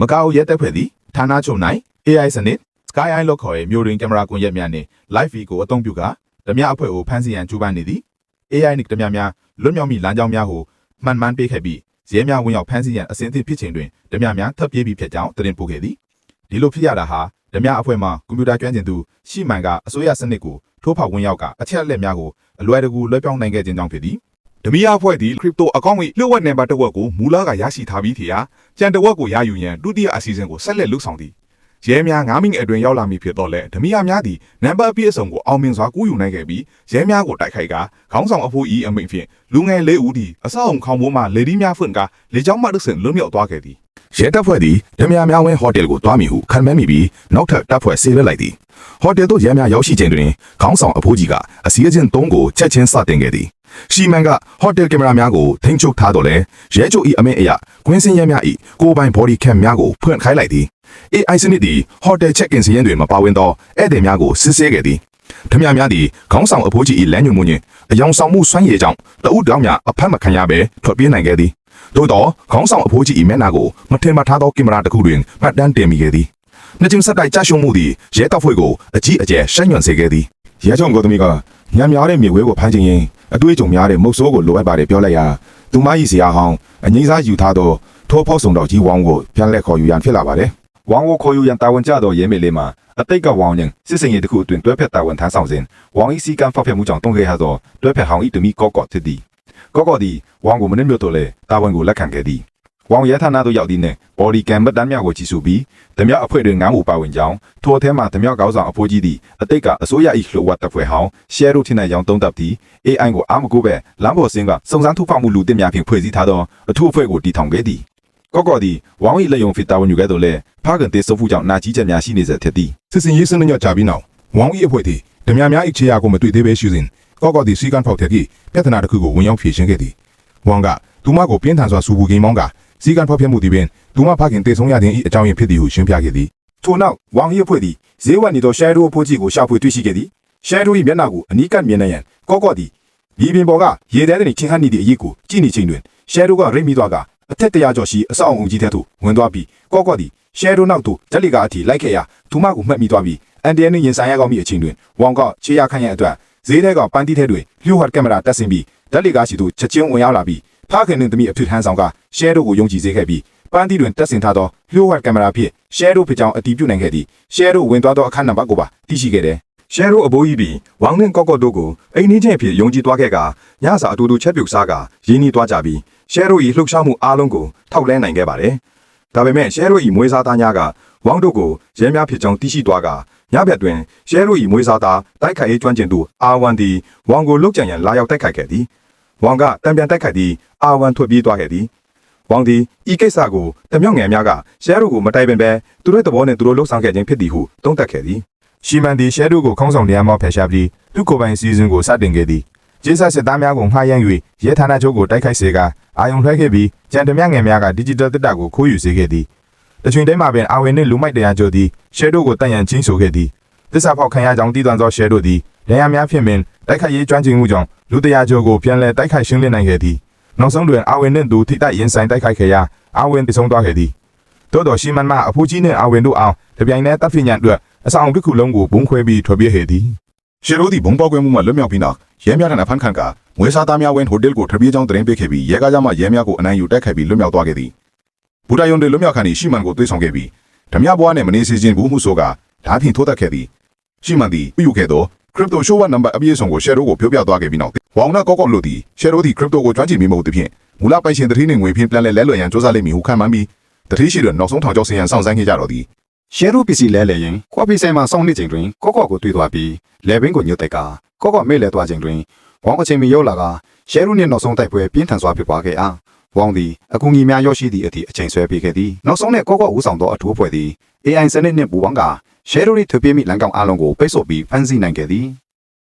မကာအိုရဲတပ်ဖွဲ့သည်ဌာနချုပ်၌ AI စနစ် Sky Eye လို့ခေါ်တဲ့မျိုးရင်းကင်မရာကွန်ရက်များနှင့် Live Feed ကိုအသုံးပြုကာဓမြအဖွဲ့ကိုဖမ်းဆီးရန်ကြိုးပမ်းနေသည် AI နှင့်ဓမြများလွတ်မြောက်မိလမ်းကြောင်းများကိုမှန်မှန်ပေးခဲ့ပြီးရဲများဝင်ရောက်ဖမ်းဆီးရန်အစဉ်အသင့်ဖြစ်ချိန်တွင်ဓမြများထပ်ပြေးပြီးဖြစ်ကြောင်းသတင်းပို့ခဲ့သည်ဒီလိုဖြစ်ရတာဟာဓမြအဖွဲ့မှကွန်ပျူတာကျွမ်းကျင်သူရှီမန်ကအစိုးရစနစ်ကိုထိုးဖောက်ဝင်ရောက်ကအချက်အလက်များကိုအလွယ်တကူလွှဲပြောင်းနိုင်ခဲ့ခြင်းကြောင့်ဖြစ်သည် ဓမီယာအဖွဲ့သည် crypto account ၏လျှို့ဝှက်နံပါတ်တစ်ဝက်ကိုမူလကရရှိထားပြီးဖြစ်ရာကြံတစ်ဝက်ကိုရယူရန်ဒုတိယအစီအစဉ်ကိုဆက်လက်လုပ်ဆောင်သည်ရဲများ9မိနစ်အတွင်းရောက်လာမည်ဖြစ်တော့လဲဓမီယာများသည်နံပါတ်အပြည့်အစုံကိုအောင်မြင်စွာကူးယူနိုင်ခဲ့ပြီးရဲများကိုတိုက်ခိုက်ကခေါင်းဆောင်အဖိုးဤအမိန့်ဖြင့်လူငယ်လေးဦးသည်အဆောက်အုံခေါင်မိုးမှလေဒီများဖွင့်ကာလေကြောင်းမှတစ်ဆင့်လွတ်မြောက်သွားခဲ့သည်ရဲတပ်ဖွဲ့သည်ဓမြများဝင်းဟိုတယ်ကိုတွားမိဟုခံမှန်းမိပြီးနောက်ထပ်တပ်ဖွဲ့ဆေးလွှတ်လိုက်သည်ဟိုတယ်သို့ရဲများရောက်ရှိချိန်တွင်ခေါင်းဆောင်အဖိုးကြီးကအစည်းအကျဉ်သုံးကိုချက်ချင်းစတင်ခဲ့သည် ရှီမန်ကဟိုတယ်ကင်မရာများကိုထိန်းချုပ်ထားတော့လဲရဲချုပ်၏အမိန့်အရကွင်းစင်းရဲများ၏ကိုယ်ပိုင် body cam များကိုဖွင့်ခိုင်းလိုက်သည် AI စနစ်သည်ဟိုတယ် check-in စည်းရင်းတွင်မပါဝင်သောဧည့်သည်များကိုစစ်ဆေးခဲ့သည်ဓမြများသည်ခေါင်းဆောင်အဖိုးကြီး၏လမ်းညွှန်မှုနှင့်အယောင်ဆောင်မှုစွမ်းရည်ကြောင့်တအုပ်တောင်များအဖက်မခံရဘဲထွက်ပြေးနိုင်ခဲ့သည်သို့တော့ခေါင်းဆောင်အဖိုးကြီးဤမျက်နှာကိုမထင်မှတ်ထားသောကင်မရာတစ်ခုတွင်မှတ်တမ်းတင်မိခဲ့သည်။နှစ်ချင်းဆက်တိုက်ကြရှုံမှုသည်ရဲတပ်ဖွဲ့ကိုအကြီးအကျယ်ရှက်ညွန့်စေခဲ့သည် ရဲချုံကိုသမီးကညံများတဲ့မြေဝဲကိုဖမ်းချင်ရင်အတွေးကြုံများတဲ့မုတ်ဆိုးကိုလိုအပ်ပါတယ်ပြောလိုက်ရာသူမကြီးစရာဟောင်းအငိမ့်စားယူထားသောထိုးဖောက်ဆောင်တော်ကြီးဝေါင်းကိုပြန်လက်ခေါ်ယူရန်ဖြစ်လာပါတယ်ဝေါင်းကိုခေါ်ယူရန်တာဝန်ကျသောရဲမေလေးမှာအတိတ်ကဝေါင်းရင်စစ်စင်ရေးတစ်ခုအတွင်းတွဲဖက်တာဝန်ထမ်းဆောင်စဉ်ဝေါင်းဤစီကံဖောက်ဖျက်မှုကြောင့်တုံးခဲ့ရသောတွဲဖက်ဟောင်းဤတမီကော့ကော့ဖြစ်သည်ကော့ကော့သည်ဝေါင်းကိုမနစ်မြို့တော့လေတာဝန်ကိုလက်ခံခဲ့သည် ဝေါင်ရဲဌာနသို့ရောက်သည့်နှင့်ဘော်ဒီကမ်မတ်တမ်းများကိုကြည့်ရှုပြီးဓမြအဖွဲ့တွင်ငန်းမှုပါဝင်ကြောင်းထိုအထဲမှဓမြကောင်းဆောင်အဖိုးကြီးသည်အတိတ်ကအစိုးရ၏လှုပ်ဝက်တပ်ဖွဲ့ဟောင်းရှဲရိုထင်း၌ရောင်းသုံးတပ်သည် AI ကိုအာမကိုပဲလမ်းပေါ်စင်းကစုံစမ်းထုတ်ဖောက်မှုလူတစ်များဖြင့်ဖွဲ့စည်းထားသောအထူးအဖွဲ့ကိုတည်ထောင်ခဲ့သည်ကော့ကော့သည်ဝေါင်၏လက်ယုံဖစ်တာဝန်ယူခဲ့သောလဲဖားကန်တေဆုပ်မှုကြောင့်နာကြီးချက်များရှိနေစေဖြစ်သည်စစ်စင်ရေးစနစ်ညော့ကြပြီးနောက်ဝေါင်းဤအဖွဲ့သည်ဓမြများ၏ခြေရာကိုမတွေ့သေးပဲရှိစဉ်ကော့ကော့သည်စီကန်ဖောက်တဲ့ပြီးပြဿနာတစ်ခုကိုဝင်ရောက်ဖြေရှင်းခဲ့သည်ဝေါင်းကသူမကိုပြင်းထန်စွာစူပူကိန်းမောင်းက စီကန်ဖောက်ဖျက်မှုသည်ပင်သူမဖခင်တေဆုံးရခြင်း၏အကြောင်းရင်းဖြစ်သည်ဟုရှင်းပြခဲ့သည်ထို့နောက်ဝေါင်၏အဖွဲ့သည်ဈေးဝယ်နေသောရှဲရိုအဖိုးကြီးကိုရှာဖွေတွေ့ရှိခဲ့သည်ရှဲရို၏မျက်နှာကိုအနီးကပ်မြင်နိုင်ရန်ကော့ကော့သည်မြေပြင်ပေါ်ကရေထဲတွင်ချင်းဟပ်နေသည့်အရေးကိုကြည့်နေချိန်တွင်ရှဲရိုကရိတ်မိသွားကအထက်တရာကျော်ရှိအဆောက်အုံကြီးထဲသို့ဝင်သွားပြီးကော့ကော့သည်ရှဲရိုနောက်သို့ဓာတ်လီကအထိလိုက်ခဲ့ရာသူမကိုမှတ်မိသွားပြီးအန်တရနှင့်ရင်ဆိုင်ရကောင်းမိအချိန်တွင်ဝေါင်ကခြေရခန့်ရန်အတွက်ဈေးထဲကပန်းတီးထဲတွင်လျှို့ဝှက်ကင်မရာတက်ဆင်းပြီးဓာတ်လီကရှိသို့ချက်ချင်းဝင်ရောက်လာပြီး ဖခင်နှင့်သမီးအဖြစ်ထမ်းဆောင်ကရှဲရိုကိုယုံကြည်စေခဲ့ပြီးပန်းတီတွင်တက်ဆင်ထားသောလျှို့ဝှက်ကင်မရာဖြင့်ရှဲရိုဖြစ်ကြောင်းအတည်ပြုနိုင်ခဲ့သည်ရှဲရိုဝင်သွားသောအခန်းနံပါတ်ကိုပါသိရှိခဲ့တယ်ရှဲရိုအဘိုးကြီးပြီးဝေါင်းနှင့်ကော့ကော့တို့ကိုအိမ်နီးချင်းအဖြစ်ယုံကြည်သွားခဲ့ကညစာအတူတူချက်ပြုတ်စားကရင်းနှီးသွားကြပြီးရှဲရို၏လှုပ်ရှားမှုအားလုံးကိုထောက်လှမ်းနိုင်ခဲ့ပါတယ်ဒါပေမဲ့ရှဲရို၏မွေးစားသားများကဝေါင်းတို့ကိုရဲများဖြစ်ကြောင်းသိရှိသွားကညဘက်တွင်ရှဲရို၏မွေးစားသားတိုက်ခိုက်ရေးကျွမ်းကျင်သူအာဝန်သည်ဝေါင်းကိုလုတ်ကြံရန်လာရောက်တိုက်ခိုက်ခဲ့သည် ဝေါင်းကတံပြန်တိုက်ခိုက်ပြီးအာဝန်ထွက်ပြေးသွားခဲ့သည်ဝေါင်ဒီဤကိစ္စကိုတမြောက်ငယ်များကရှဲရိုကိုမတိုင်ပင်ပဲသူတို့သဘောနဲ့သူတို့လှုပ်ဆောင်ခဲ့ခြင်းဖြစ်သည်ဟုသုံးသပ်ခဲ့သည်ရှီမန်သည်ရှဲဒိုကိုခေါင်းဆောင်တရားမောဖယ်ရှားပြီးသူ့ကိုယ်ပိုင်စီစဉ်ကိုစတင်ခဲ့သည်ဂျေဆာစစ်သားများကိုငှားရမ်း၍ရဲဌာနချုပ်ကိုတိုက်ခိုက်စေကအာယုံလွှဲခဲ့ပြီးကြံဓမြငယ်များက digital တက်တာကိုခိုးယူစေခဲ့သည်တချွင်တိုင်းမှာပင်အာဝင်နှင့်လူမိုက်တရားကျိုးသည်ရှဲဒိုကိုတန်ရန်ချင်းဆိုခဲ့သည်သစ္စာဖောက်ခံရကြောင်းတည်သွန်သောရှဲဒိုသည် ရန်ရများဖြင့်ပင်တိုက်ခိုက်ရေးကျွမ်းကျင်မှုကြောင့်လူတရားကျိုးကိုပြန်လည်တိုက်ခိုက်ရှင်းလင်းနိုင်ခဲ့သည်နောက်ဆုံးတွင်အာဝင်နှင့်သူထိတိုက်ရင်ဆိုင်တိုက်ခိုက်ခဲ့ရာအာဝင်တည်ဆုံးသွားခဲ့သည်တိုးတော်ရှီမန်မအဖိုးကြီးနဲ့အာဝင်တို့အောင်တပြိုင်တည်းတပ်ဖိညာအတွက်အဆောင်တစ်ခုလုံးကိုဘုံခွဲပြီးထွက်ပြေးဟေသည်ရှေရိုသည်ဘုံပေါက်ကွဲမှုမှလွတ်မြောက်ပြီးနောက်ရဲများထံအဖမ်းခံကငွေစားသားများဝင်ဟိုတယ်ကိုထပြေးကြောင်းတင်ပေးခဲ့ပြီးရဲကားကြမှရဲများကိုအနိုင်ယူတိုက်ခိုက်ပြီးလွတ်မြောက်သွားခဲ့သည်ဘူတာယုံတွေလွတ်မြောက်ခံပြီးရှီမန်ကိုသွေးဆောင်ခဲ့ပြီးဓမြဘွားနှင့်မနေစီခြင်းဘူးမှုဆိုကဓာဖြင့်ထိုးတက်ခဲ့သည်ရှီမန်သည်ပြုယူခဲ့သော crypto show one number အပြည့်အစုံကိုရှယ်ရိုကိုပြောပြသွားခဲ့ပြီးနောက်ဝေါင်နာကော့ကော့လို့သည်ရှယ်ရိုသည် crypto ကိုကျွမ်းကျင်မိမဟုတ်သဖြင့်မူလပိုင်ရှင်တတိနှင့်ငွေဖြင့်ပြန်လည်လဲလွယ်ရန်စ조사လိမ့်မည်ဟုခံမှန်းပြီးတတိရှိတွင်နောက်ဆုံးထောင်ကျောက်ဆင်ရန်စောင့်ဆိုင်းခဲ့ကြတော့သည်ရှယ်ရိုပစ္စည်းလဲလေရင်ကော်ဖီဆိုင်မှာစောင့်နေချိန်တွင်ကော့ကော့ကိုတွေ့သွားပြီးလေဘင်းကိုညှို့တိုက်ကကော့ကော့မေ့လဲသွားချိန်တွင်ဝေါင်းအချိန်မီရောက်လာကရှယ်ရိုနှင့်နောက်ဆုံးတိုက်ပွဲပြင်းထန်စွာဖြစ်ပွားခဲ့အား ဝေါင်းသည်အကူအညီများရောက်ရှိသည့်အသည့်အချိန်ဆွဲပေးခဲ့သည်နောက်ဆုံးနဲ့ကော့ကော့ဦးဆောင်သောအထူးအဖွဲ့သည် AI စနစ်နှင့်ပူးပေါင်းကရှယ်ရို၏ထွေပြေးမိလမ်းကြောင်းအလုံးကိုပိတ်ဆို့ပြီးဖမ်းဆီးနိုင်ခဲ့သည်